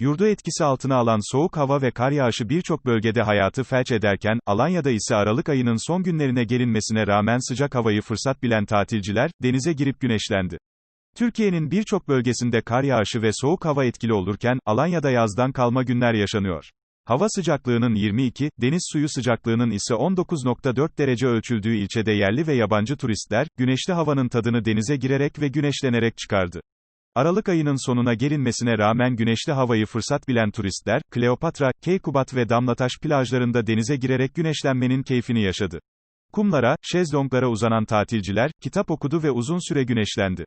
Yurdu etkisi altına alan soğuk hava ve kar yağışı birçok bölgede hayatı felç ederken, Alanya'da ise Aralık ayının son günlerine gelinmesine rağmen sıcak havayı fırsat bilen tatilciler, denize girip güneşlendi. Türkiye'nin birçok bölgesinde kar yağışı ve soğuk hava etkili olurken, Alanya'da yazdan kalma günler yaşanıyor. Hava sıcaklığının 22, deniz suyu sıcaklığının ise 19.4 derece ölçüldüğü ilçede yerli ve yabancı turistler, güneşli havanın tadını denize girerek ve güneşlenerek çıkardı. Aralık ayının sonuna gelinmesine rağmen güneşli havayı fırsat bilen turistler, Kleopatra, Keykubat ve Damlataş plajlarında denize girerek güneşlenmenin keyfini yaşadı. Kumlara, şezlonglara uzanan tatilciler, kitap okudu ve uzun süre güneşlendi.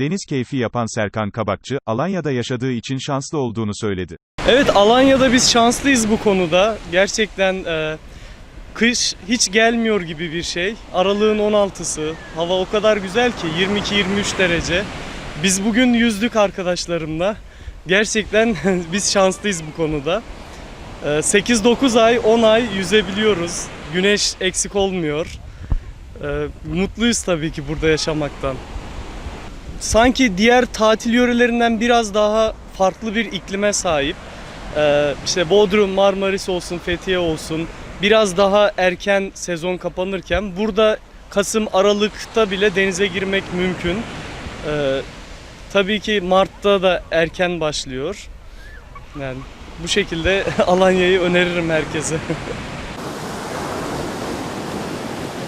Deniz keyfi yapan Serkan Kabakçı, Alanya'da yaşadığı için şanslı olduğunu söyledi. Evet Alanya'da biz şanslıyız bu konuda. Gerçekten e, kış hiç gelmiyor gibi bir şey. Aralığın 16'sı. Hava o kadar güzel ki 22-23 derece. Biz bugün yüzdük arkadaşlarımla. Gerçekten biz şanslıyız bu konuda. E, 8-9 ay 10 ay yüzebiliyoruz. Güneş eksik olmuyor. E, mutluyuz tabii ki burada yaşamaktan. Sanki diğer tatil yörelerinden biraz daha farklı bir iklime sahip. Ee, işte Bodrum, Marmaris olsun, Fethiye olsun biraz daha erken sezon kapanırken burada Kasım, Aralık'ta bile denize girmek mümkün. Ee, tabii ki Mart'ta da erken başlıyor. Yani bu şekilde Alanya'yı öneririm herkese.